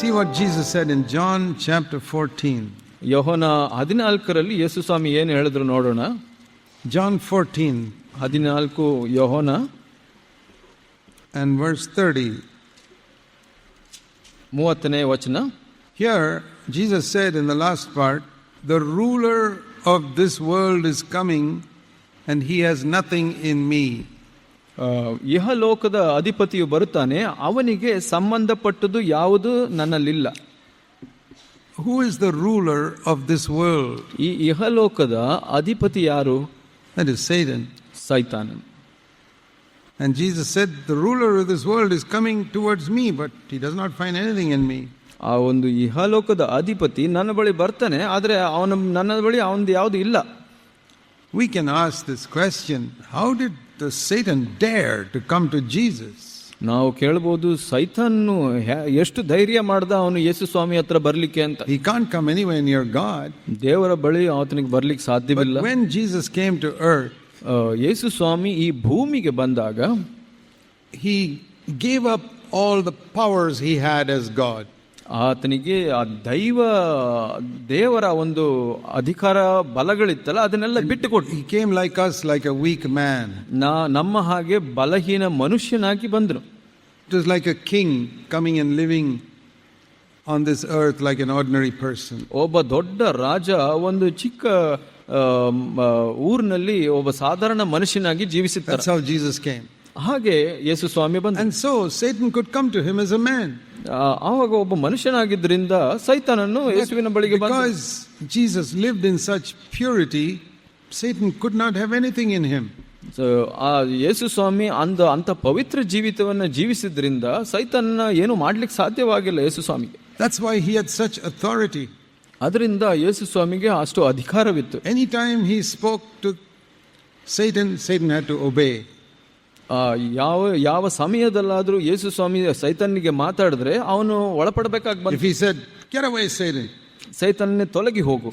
See what Jesus said in John chapter 14. ಯೋಹನ ಹದಿನಾಲ್ಕರಲ್ಲಿ ಯೇಸು ಸ್ವಾಮಿ ಏನು ಹೇಳಿದ್ರು ನೋಡೋಣ John 14 ಹದಿನಾಲ್ಕು ಯೋಹನ and verse 30. ಮೂವತ್ತನೇ ವಚನ Here, Jesus said in the last part, The ruler of this world is coming, and he has nothing in me. ಇಹಲೋಕದ ಅಧಿಪತಿಯು ಬರುತ್ತಾನೆ ಅವನಿಗೆ ಸಂಬಂಧಪಟ್ಟದ್ದು ಯಾವುದು ನನ್ನಲ್ಲಿಲ್ಲ who is the ruler of this world ಈ ಇಹಲೋಕದ ಅಧಿಪತಿ ಯಾರು That is Satan. ಸೈತಾನ And Jesus said, The ruler of this world is coming towards me, but he does not find anything in me. ಆ ಒಂದು ಇಹಲೋಕದ ಅಧಿಪತಿ ನನ್ನ ಬಳಿ ಬರ್ತಾನೆ ಆದರೆ ಅವನ ನನ್ನ ಬಳಿ ಅವನದು ಯಾವುದು ಇಲ್ಲ We can ask this question How did Satan dare to come to Jesus? ನಾವು ಕೇಳ್ಬೋದು ಸೈತಾನ್ನು ಹ್ಯಾ- ಎಷ್ಟು ಧೈರ್ಯ ಮಾಡ್ದ ಅವನು ಯೇಸು ಸ್ವಾಮಿ ಹತ್ರ ಬರ್ಲಿಕ್ಕೆ ಅಂತ He can't come anywhere near God. ದೇವರ ಬಳಿ ಆತನಿಗೆ ಬರ್ಲಿಕ್ಕೆ ಸಾಧ್ಯವಿಲ್ಲ But when Jesus came to earth, ಆ, ಯೇಸು ಸ್ವಾಮಿ ಈ ಭೂಮಿಗೆ ಬಂದಾಗ he gave up all the powers he had as God. ಆತನಿಗೆ ಆ ದೈವ ದೇವರ ಒಂದು ಅಧಿಕಾರ ಬಲಗಳಿತ್ತಲ್ಲ ಅದನ್ನೆಲ್ಲ ಬಿಟ್ಟು ಈ came like us like a weak man ನಾ ನಮ್ಮ ಹಾಗೆ ಬಲಹೀನ ಮನುಷ್ಯನಾಗಿ ಬಂದರು. It is like a king coming and living on this earth like an ordinary person ಒಬ್ಬ ದೊಡ್ಡ ರಾಜ ಒಂದು ಚಿಕ್ಕ ಊರಿನಲ್ಲಿ ಒಬ್ಬ ಸಾಧಾರಣ ಮನುಷ್ಯನಾಗಿ ಜೀವಿಸುತ್ತಾರೆ ಹಾಗೆ ಯೇಸು ಸ್ವಾಮಿ ಬಂದ್ so Satan could come to him as a man ಆವಾಗ ಒಬ್ಬ ಮನುಷ್ಯನಾಗಿದ್ದರಿಂದ ಸೈತನನ್ನು ಯೇಸುವಿನ ಬಳಿಗೆ but Jesus lived in such purity Satan could not have anything in him so ಆ ಯೇಸು ಸ್ವಾಮಿ ಅಂದ ಅಂತ ಪವಿತ್ರ ಜೀವಿತವನ್ನು ಜೀವಿಸಿದ್ರಿಂದ ಸೈತನ ಏನು ಮಾಡ್ಲಿಕ್ಕೆ ಸಾಧ್ಯವಾಗಿಲ್ಲ ಯೇಸು ಸ್ವಾಮಿ that's why he had such authority ಅದರಿಂದ ಯೇಸು ಸ್ವಾಮಿಗೆ ಅಷ್ಟು ಅಧಿಕಾರವಿತ್ತು. Any time he spoke to Satan Satan had to obey ಯಾವ ಯಾವ ಸಮಯದಲ್ಲಾದರೂ ಯೇಸು ಸ್ವಾಮಿ ಸೈತನ್ನಿಗೆ ಮಾತಾಡಿದ್ರೆ ಅವನು ಒಳಪಡಬೇಕಾಗಿ ಬಂದ ಸೈತಾನ್ನೇ ತೊಲಗಿ ಹೋಗು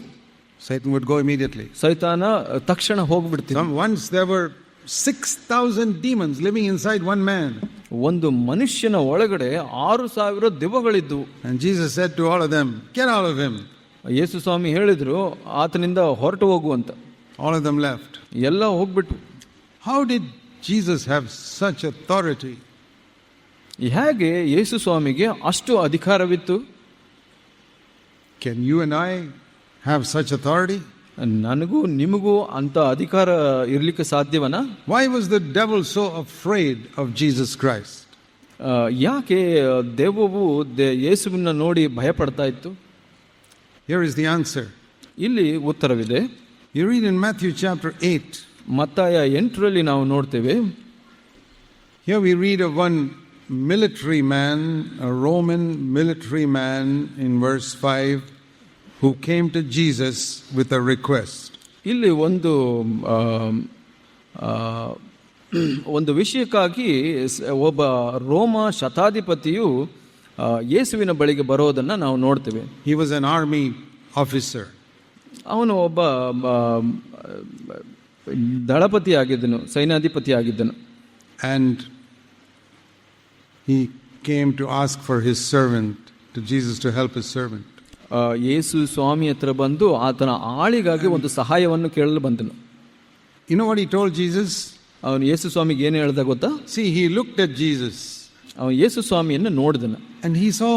ಸೈತನ್ would go immediately. ಸೈತಾನ ತಕ್ಷಣ ಹೋಗ್ಬಿಡ್ತೀನಿ once once there were 6,000 demons living inside one man. ಒಂದು ಮನುಷ್ಯನ ಒಳಗಡೆ ಆರು ಸಾವಿರ ದಿವಗಳಿದ್ದು And Jesus said to all of them, Get out of him. ಯೇಸು ಸ್ವಾಮಿ ಹೇಳಿದ್ರು ಆತನಿಂದ ಹೊರಟು ಹೋಗು ಅಂತ All of them left. ಎಲ್ಲ ಹೋಗ್ಬಿಟ್ಟು How did Jesus have such authority? ಹೇಗೆ ಯೇಸು ಸ್ವಾಮಿಗೆ ಅಷ್ಟು ಅಧಿಕಾರವಿತ್ತು Can you and I have such authority? ನನಗೂ ನಿಮಗೂ ಅಂತ ಅಧಿಕಾರ ಇರ್ಲಿಕ್ಕೆ ಸಾಧ್ಯವನಾ Why was the devil so afraid of Jesus Christ? ಆ, ಯಾಕೆ ದೆವ್ವವು ದೆ ಯೇಸುವಿನ ನೋಡಿ ಭಯಪಡ್ತಾ ಇತ್ತು Here is the answer. ಇಲ್ಲಿ ಉತ್ತರವಿದೆ You read in Matthew chapter 8. ಮತ್ತಾಯ ಎಂಟರಲ್ಲಿ ನಾವು ನೋಡ್ತೇವೆ Here we read of one military man, a Roman military man, in verse 5, who came to Jesus with a request. ಇಲ್ಲಿ ಒಂದು ಆ, ಆ, ಒಂದು ವಿಷಯಕ್ಕಾಗಿ ಸ- ಒಬ್ಬ ರೋಮ ಶತಾಧಿಪತಿಯು ಆ, ಯೇಸುವಿನ ಬಳಿಗೆ ಬರೋದನ್ನ ನಾವು ನೋಡ್ತೇವೆ He was an army officer. ಅವನು ಒಬ್ಬ ಆ, ದಳಪತಿ ಆಗಿದ್ದನು ಸೈನ್ಯಾಧಿಪತಿ ಆಗಿದ್ದನು And he came to ask for his servant, to Jesus to help his servant. ಆ, ಯೇಸು ಸ್ವಾಮಿ ಹತ್ರ ಬಂದು ಆತನ ಆಳಿಗಾಗಿ ಒಂದು ಸಹಾಯವನ್ನು ಕೇಳಲು ಬಂದನು You know what he told Jesus? ಅವನು ಯೇಸು ಸ್ವಾಮಿಗೆ ಏನು ಹೇಳ್ದ ಗೊತ್ತಾ See, he looked at Jesus ಅವನು ಯೇಸು ಸ್ವಾಮಿಯನ್ನು ನೋಡಿದನು and he saw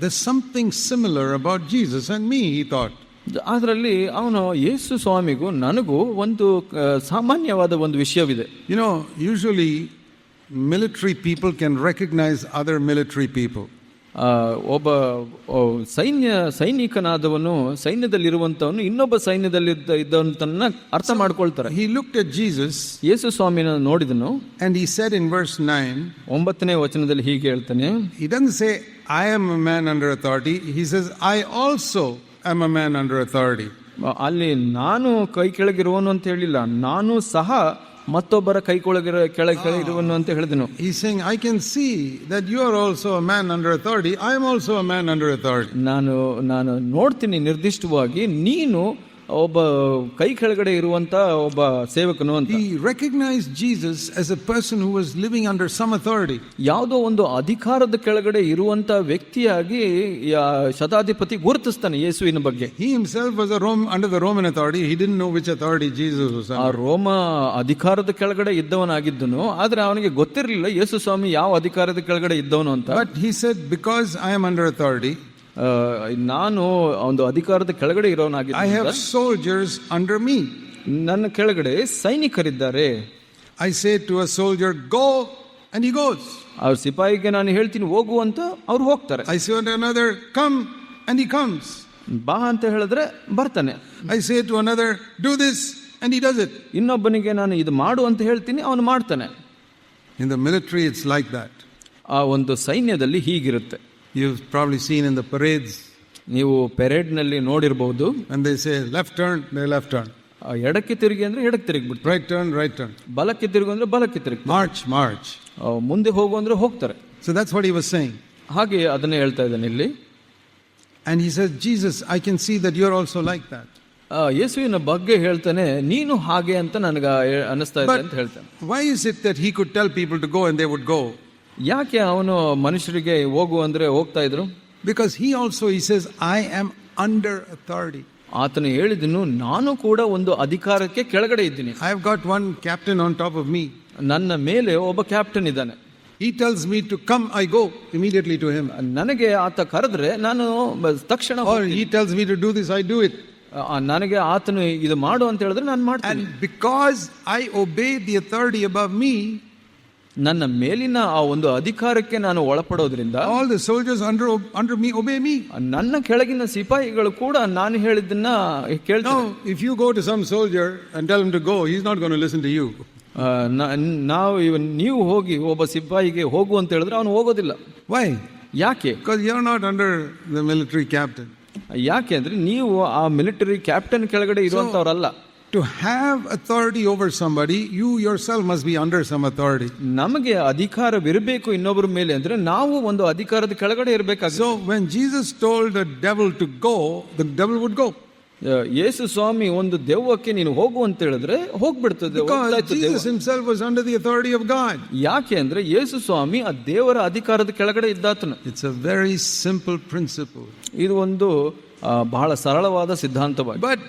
there's something similar about Jesus and me, he thought. ಅದರಲ್ಲಿ ಅವನು ಯೇಸು ಸ್ವಾಮಿಗೂ ನನಗೂ ಒಂದು ಸಾಮಾನ್ಯವಾದ ಒಂದು ವಿಷಯವಿದೆ. You know usually military people can recognise other military people ಒಬ್ಬ ಸೈನ್ಯ ಸೈನಿಕನಾದವನು ಸೈನ್ಯದಲ್ಲಿರುವಂಥವನು ಇನ್ನೊಬ್ಬ ಸೈನ್ಯದಲ್ಲಿ ಇದ್ದಂತನ್ನ ಅರ್ಥ ಮಾಡ್ಕೊಳ್ತಾರೆ. ಹಿ ಲುಕ್ ಟ್ ಜೀಸಸ್ ಯೇಸು ಸ್ವಾಮಿನ ನೋಡಿದನು. ಅಂಡ್ ಈ ಸೆಟ್ ಇನ್ ವರ್ಸ್ ನೈನ್ ಒಂಬತ್ತನೇ ವಚನದಲ್ಲಿ ಹೀಗೆ ಹೇಳ್ತಾನೆ. ಇದನ್ say I am man under authority he says I also I'm a man under authority ಅಲ್ಲಿ ನಾನು ಕೈ ಕೆಳಗಿರುವನು ಅಂತ ಹೇಳಿಲ್ಲ. ನಾನು ಸಹ ಮತ್ತೊಬ್ಬರ ಕೈ ಕೊಳಗಿರೋ ಕೆಳಗೆ ಇರುವನು ಅಂತ ಹೇಳಿದನು. He saying I can see that you are also a man under authority I am also a man under authority ನಾನು ನಾನು ನೋಡ್ತೀನಿ ನಿರ್ದಿಷ್ಟವಾಗಿ ನೀನು ಒಬ್ಬ ಕೈ ಕೆಳಗಡೆ ಇರುವಂತ ಒಬ್ಬ ಸೇವಕನು ಅಂತ. He recognise Jesus as a person who was living under some authority ಯಾವುದೋ ಒಂದು ಅಧಿಕಾರದ ಕೆಳಗಡೆ ಇರುವಂತ ವ್ಯಕ್ತಿಯಾಗಿ ಶತಾಧಿಪತಿ ಗುರುತಿಸುತ್ತಾನೆ ಯೇಸುವಿನ ಬಗ್ಗೆ. He himself was a Rome under the Roman authority he didn't know which authority Jesus was ಆ ರೋಮ ಅಧಿಕಾರದ ಕೆಳಗಡೆ ಇದ್ದವನಾಗಿದ್ದನು ಆದರೆ ಅವನಿಗೆ ಗೊತ್ತಿರಲಿಲ್ಲ ಯೇಸು ಸ್ವಾಮಿ ಯಾವ ಅಧಿಕಾರದ ಕೆಳಗಡೆ ಇದ್ದವನು ಅಂತ. But he said because I am under authority ನಾನು ಒಂದು ಅಧಿಕಾರದ ಕೆಳಗಡೆ ಇರೋನಾಗಿ I have soldiers under me ನನ್ನ ಕೆಳಗಡೆ ಸೈನಿಕರಿದ್ದಾರೆ. I say to a soldier go and he goes ಅವ್ರ ಸಿಪಾಯಿಗೆ ನಾನು ಹೇಳ್ತೀನಿ ಹೋಗು ಅಂತ ಅವ್ರು ಹೋಗ್ತಾರೆ. I say to another come and he comes ಬಾ ಅಂತ ಹೇಳಿದ್ರೆ ಬರ್ತಾನೆ. I say to another do this and he does it ಇನ್ನೊಬ್ಬನಿಗೆ ನಾನು ಇದು ಮಾಡು ಅಂತ ಹೇಳ್ತೀನಿ ಅವನು ಮಾಡ್ತಾನೆ. In the military, it's like that ಆ ಒಂದು ಸೈನ್ಯದಲ್ಲಿ ಹೀಗಿರುತ್ತೆ. You've probably seen in the parades, ನೀವು ಪೆರೇಡ್ನಲ್ಲಿ ನೋಡಿರ್ಬಹುದು when they say left turn, they left turn. ಆ ಎಡಕ್ಕೆ ತಿರುಗಿ ಅಂದ್ರೆ ಎಡಕ್ಕೆ ತಿರುಗಿಬಿಟ್ಟು Right turn, right turn. ಬಲಕ್ಕೆ ತಿರುಗು ಅಂದ್ರೆ ಬಲಕ್ಕೆ ತಿರುಗಿ March, march. ಮುಂದೆ ಹೋಗು ಅಂದ್ರೆ ಹೋಗ್ತಾರೆ So that's what he was saying. ಹಾಗೆ ಅದನ್ನೇ ಹೇಳ್ತಾ ಇದ್ದಾನೆ ಇಲ್ಲಿ And he says, Jesus, I can see that you're also like that. ಆ, ಯೇಸುವಿನ ಬಗ್ಗೆ ಹೇಳ್ತಾನೆ ನೀನು ಹಾಗೆ ಅಂತ ನನಗೆ ಅನಿಸ್ತಾ ಇದೆ ಅಂತ ಹೇಳ್ತಾನೆ Why is it that he could tell people to go and they would go? ಯಾಕೆ ಅವನು ಮನುಷ್ಯರಿಗೆ ಹೋಗು ಅಂದ್ರೆ ಹೋಗ್ತಾ ಇದ್ರು? Because he also he says I am under authority ಆತನು ಹೇಳಿದನು ನಾನು ಕೂಡ ಒಂದು ಅಧಿಕಾರಕ್ಕೆ ಕೆಳಗಡೆ ಇದ್ದೀನಿ. I have got one captain on top of me ನನ್ನ ಮೇಲೆ ಒಬ್ಬ ಕ್ಯಾಪ್ಟನ್ ಇದ್ದಾನೆ. He tells me to come, I go immediately to him. ನನಗೆ ಆತ ಕರೆದ್ರೆ ನಾನು ತಕ್ಷಣ tells me to do this, I do it. ಆ, ನನಗೆ ಆತನು ಇದು ಮಾಡು ಅಂತ ಹೇಳಿದ್ರೆ ನಾನು ಮಾಡ್ತೀನಿ. And because I obey the authority above me, ನನ್ನ ಮೇಲಿನ ಆ ಒಂದು ಅಧಿಕಾರಕ್ಕೆ ನಾನು ಒಳಪಡೋದ್ರಿಂದ all the soldiers under under me obey me ನನ್ನ ಕೆಳಗಿನ ಸಿಪಾಯಿಗಳು ಕೂಡ ನಾನು ಹೇಳಿದ್ದನ್ನ ಕೇಳ್ತಾರೆ. If you you go to some soldier and tell him go go, is not going to listen to you. ಆ, ನ- ನಾವು ಇವನ್ ನೀವು ಹೋಗಿ ಒಬ್ಬ ಸಿಪಾಯಿಗೆ ಹೋಗು ಅಂತ ಹೇಳಿದ್ರೆ ಅವನು ಹೋಗೋದಿಲ್ಲ. ವೈ ಯಾಕೆ? Because you are not under the military captain ಯಾಕೆ ಅಂದ್ರೆ ನೀವು ಆ ಮಿಲಿಟರಿ ಕ್ಯಾಪ್ಟನ್ ಕೆಳಗಡೆ ಇರುವಂತವ್ರಲ್ಲ. To have authority over somebody, you yourself must be under some authority. ನಮಗೆ ಅಧಿಕಾರವಿರಬೇಕು ಇನ್ನೊಬ್ಬರ ಮೇಲೆ ಅಂದ್ರೆ ನಾವು ಒಂದು ಅಧಿಕಾರದ ಕೆಳಗಡೆ ಇರಬೇಕಾಗ So when Jesus told the devil to go, the devil would go. Yesu Swami ಒಂದು ದೆವ್ವಕ್ಕೆ ನೀನು ಹೋಗು ಅಂತ ಹೇಳಿದ್ರೆ ಹೋಗ್ಬಿಡ್ತದೆ under the authority of God. ಯಾಕೆ ಅಂದ್ರೆ ಯೇಸು ಸ್ವಾಮಿ ಆ ದೇವರ ಅಧಿಕಾರದ ಕೆಳಗಡೆ ಇದ್ದಾತನು It's a very simple principle. ಇದು ಒಂದು ಬಹಳ ಸರಳವಾದ ಸಿದ್ಧಾಂತವಾಗಿ But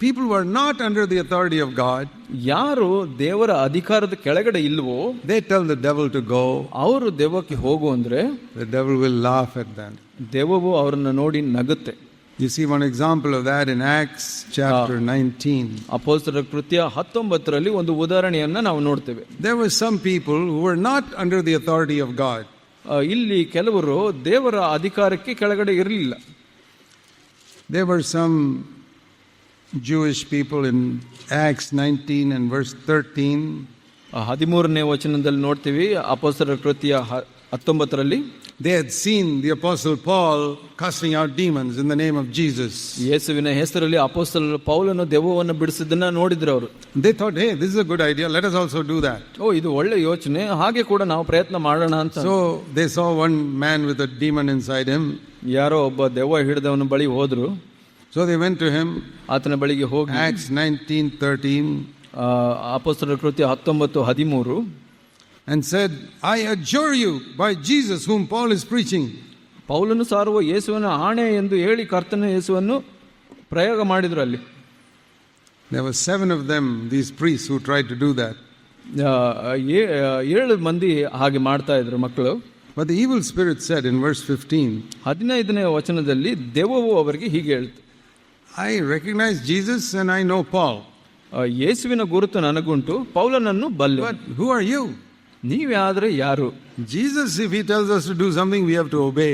people who are not under the authority of God, ಯಾರು ದೇವರ ಅಧಿಕಾರದ ಕೆಳಗಡೆ ಇಲ್ವೋ they tell the devil to go. ಅವರು ದೆವ್ವಕ್ಕೆ ಹೋಗು ಅಂದ್ರೆ The devil will laugh at them. ದೆವ್ವವು ಅವರನ್ನ ನೋಡಿ ನಗುತ್ತೆ You see one example of that in Acts chapter 19. ಅಪೋಸ್ತರ ಕೃತ್ಯ ಹತ್ತೊಂಬತ್ತರಲ್ಲಿ ಒಂದು ಉದಾಹರಣೆಯನ್ನ ನಾವು ನೋಡ್ತೇವೆ There were some people who were not under the authority of God. ಆ, ಇಲ್ಲಿ ಕೆಲವರು ದೇವರ ಅಧಿಕಾರಕ್ಕೆ ಕೆಳಗಡೆ ಇರಲಿಲ್ಲ There were some Jewish people in Acts 19 and verse 13. ಹದಿಮೂರನೇ ವಚನದಲ್ಲಿ ನೋಡ್ತೀವಿ ಅಪೋಸ್ತರ ಕೃತಿಯ ಹತ್ತೊಂಬತ್ತರಲ್ಲಿ They had seen the apostle Paul casting out demons in the name of Jesus. ಯೇಸುವಿನ ಹೆಸರಲ್ಲಿ ಅಪೋಸ್ತಲ್ ಪೌಲನು ದೆವ್ವವನ್ನು ಬಿಡಿಸಿದ್ದನ್ನ ನೋಡಿದ್ರು ಅವರು They thought, hey, this is a good idea. Let us also do that. ಓ ಇದು ಒಳ್ಳೆ ಯೋಚನೆ ಹಾಗೆ ಕೂಡ ನಾವು ಪ್ರಯತ್ನ ಮಾಡೋಣ ಅಂತ so they saw one man with a demon inside him. ಯಾರೋ ಒಬ್ಬ ದೆವ್ವ ಹಿಡಿದವನ ಬಳಿ ಹೋದ್ರು So they went to him. ಆತನ ಬಳಿಗೆ ಹೋಗಿ Acts 19 13. ಆ, ಅಪೊಸ್ತಲರ ಕೃತ್ಯ ಹತ್ತೊಂಬತ್ತು ಹದಿಮೂರು and said, I adjure you by Jesus whom Paul is preaching. ಪೌಲನು ಸಾರುವ ಯೇಸುವಿನ ಆಣೆ ಎಂದು ಹೇಳಿ ಕರ್ತನ ಯೇಸುವನ್ನು ಪ್ರಯೋಗ ಮಾಡಿದ್ರು ಅಲ್ಲಿ There were seven of them, these priests, who tried to do that. ಆ, ಏ- ಏಳು ಮಂದಿ ಹಾಗೆ ಮಾಡ್ತಾ ಇದ್ರು ಮಕ್ಕಳು But the evil spirit said in verse 15, ಹದಿನೈದನೇ ವಚನದಲ್ಲಿ ದೆವ್ವವು ಅವರಿಗೆ ಹೀಗೆ ಹೇಳ್ತು I recognize Jesus and I know Paul. ಆ, ಯೇಸುವಿನ ಗುರುತು ನನಗುಂಟು ಪೌಲನನ್ನು ಬಲ್ಲೆ But who are you? ನೀವ್ಯಾದ್ರೆ ಯಾರು Jesus, if he tells us to do something, we have to obey.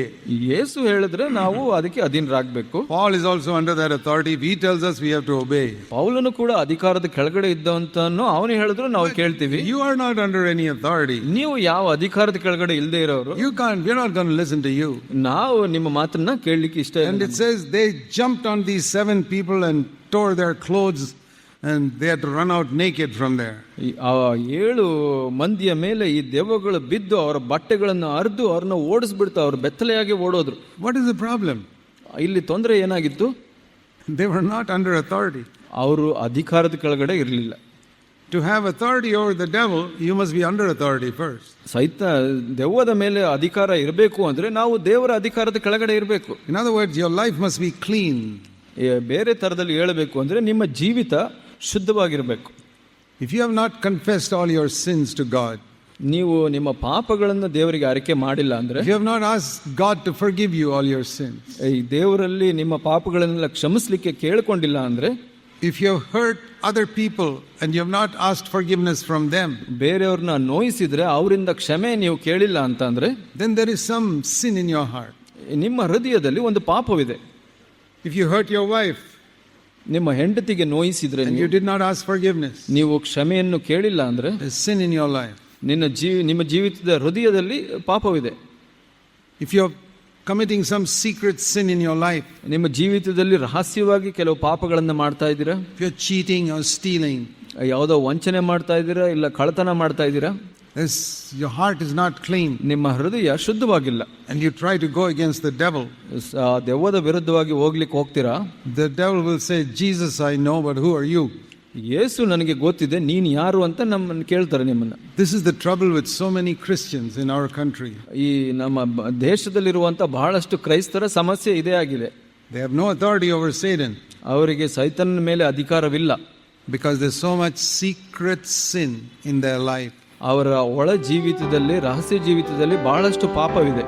ಯೇಸು ಹೇಳಿದ್ರೆ ನಾವು ಅದಕ್ಕೆ ಅಧೀನರಾಗಬೇಕು Paul is also under that authority. If he tells us, we have to obey. ಪೌಲನು ಕೂಡ ಅಧಿಕಾರದ ಕೆಳಗಡೆ ಇದ್ದಂತನು ಅವನು ಹೇಳಿದ್ರು ನಾವು ಕೇಳ್ತೀವಿ You are not under any authority. ನೀವು ಯಾವ ಅಧಿಕಾರದ ಕೆಳಗಡೆ ಇಲ್ಲದೆ ಇರೋರು You can't, we're not going to listen to you. ನಾವು ನಿಮ್ಮ ಮಾತನ್ನ ಕೇಳಲಿಕ್ಕೆ ಇಷ್ಟ ಇಲ್ಲ And it says they jumped on these seven people and tore their clothes and they had to run out naked from there. ಈ ಆ ಏಳು ಮಂದಿಯ ಮೇಲೆ ಈ ದೆವ್ವಗಳು ಬಿದ್ದು ಅವರ ಬಟ್ಟೆಗಳನ್ನು ಅರ್ದು ಅವ್ರನ್ನ ಓಡಿಸ್ಬಿಡ್ತು ಅವ್ರು ಬೆತ್ತಲೆಯಾಗಿ ಓಡೋದ್ರು What is the problem? ಇಲ್ಲಿ ತೊಂದರೆ ಏನಾಗಿತ್ತು They were not under authority. ಅವರು ಅಧಿಕಾರದ ಕೆಳಗಡೆ ಇರಲಿಲ್ಲ To have authority over the devil, you must be under authority first. ಸೈತ ದೆವ್ವದ ಮೇಲೆ ಅಧಿಕಾರ ಇರಬೇಕು ಅಂದ್ರೆ ನಾವು ದೇವರ ಅಧಿಕಾರದ ಕೆಳಗಡೆ ಇರಬೇಕು In other words, your life must be clean. ಬೇರೆ ತರದಲ್ಲಿ ಹೇಳಬೇಕು ಅಂದ್ರೆ ನಿಮ್ಮ ಜೀವಿತ ಶುದ್ಧವಾಗಿರಬೇಕು if you have not confessed all your sins to God ನೀವು ನಿಮ್ಮ ಪಾಪಗಳನ್ನು ದೇವರಿಗೆ ಅರಿಕೆ ಮಾಡಿಲ್ಲ ಅಂದ್ರೆ you have not as God to forgive you all all your sins, ಈ ದೇವರಲ್ಲಿ ನಿಮ್ಮ ಪಾಪಗಳನ್ನೆಲ್ಲ ಕ್ಷಮಿಸಲಿಕ್ಕೆ ಕೇಳಿಕೊಂಡಿಲ್ಲ ಅಂದ್ರೆ if you hurt other people and you have not not forgiveness forgiveness from them, ಬೇರೆಯವ್ರನ್ನ ನೋಯಿಸಿದ್ರೆ ಅವರಿಂದ ಕ್ಷಮೆ ನೀವು ಕೇಳಿಲ್ಲ ಅಂತ ಅಂದ್ರೆ then there is some sin in your heart. ನಿಮ್ಮ ಹೃದಯದಲ್ಲಿ ಒಂದು ಪಾಪವಿದೆ if you hurt your wife ನಿಮ್ಮ ಹೆಂಡತಿಗೆ ನೋಯಿಸಿದ್ರೆ you did not ask forgiveness, ನೀವು ಕ್ಷಮೆಯನ್ನು ಕೇಳಿಲ್ಲ ಅಂದ್ರೆ ಸಿನ್ ಇನ್ ಯೋರ್ ಲೈಫ್. ನಿನ್ನ ಜೀವಿ ನಿಮ್ಮ ಜೀವಿತದ ಹೃದಯದಲ್ಲಿ ಪಾಪವಿದೆ. If you committing some secret sin in your life ನಿಮ್ಮ ಜೀವಿತದಲ್ಲಿ ರಹಸ್ಯವಾಗಿ ಕೆಲವು ಪಾಪಗಳನ್ನು ಮಾಡ್ತಾ ಇದ್ದೀರಾ? You are cheating or stealing ಯಾವುದೋ ವಂಚನೆ ಮಾಡ್ತಾ ಇದ್ದೀರಾ ಇಲ್ಲ ಕಳ್ಳತನ ಮಾಡ್ತಾ ಇದ್ದೀರಾ? this, your heart is not clean, ನಿಮ್ಮ ಹೃದಯ ಶುದ್ಧವಾಗಿಲ್ಲ and you try to go against the devil, ಸ- ಆ ದೆವ್ವದ ವಿರುದ್ಧವಾಗಿ ಹೋಗ್ಲಿಕ್ಕೆ ಹೋಗ್ತೀರಾ the devil will say, Jesus, I know, but who are you? ಯೇಸು ನನಗೆ ಗೊತ್ತಿದೆ ನೀನು ಯಾರು ಅಂತ ನಮ್ಮನ್ನು ಕೇಳ್ತಾರೆ ನಿಮ್ಮನ್ನ This is the trouble with so many Christians in our country. ಈ ನಮ್ಮ ಬ- ದೇಶದಲ್ಲಿರುವಂತ ಬಹಳಷ್ಟು ಕ್ರೈಸ್ತರ ಸಮಸ್ಯೆ ಇದೇ ಆಗಿದೆ They have no authority over Satan ಅವರಿಗೆ ಸೈತನ ಮೇಲೆ ಅಧಿಕಾರವಿಲ್ಲ because there's so much secret sin in their life. ಅವರ ಒಳ ಜೀವಿತದಲ್ಲಿ ರಹಸ್ಯ ಜೀವಿತದಲ್ಲಿ ಬಹಳಷ್ಟು ಪಾಪವಿದೆ.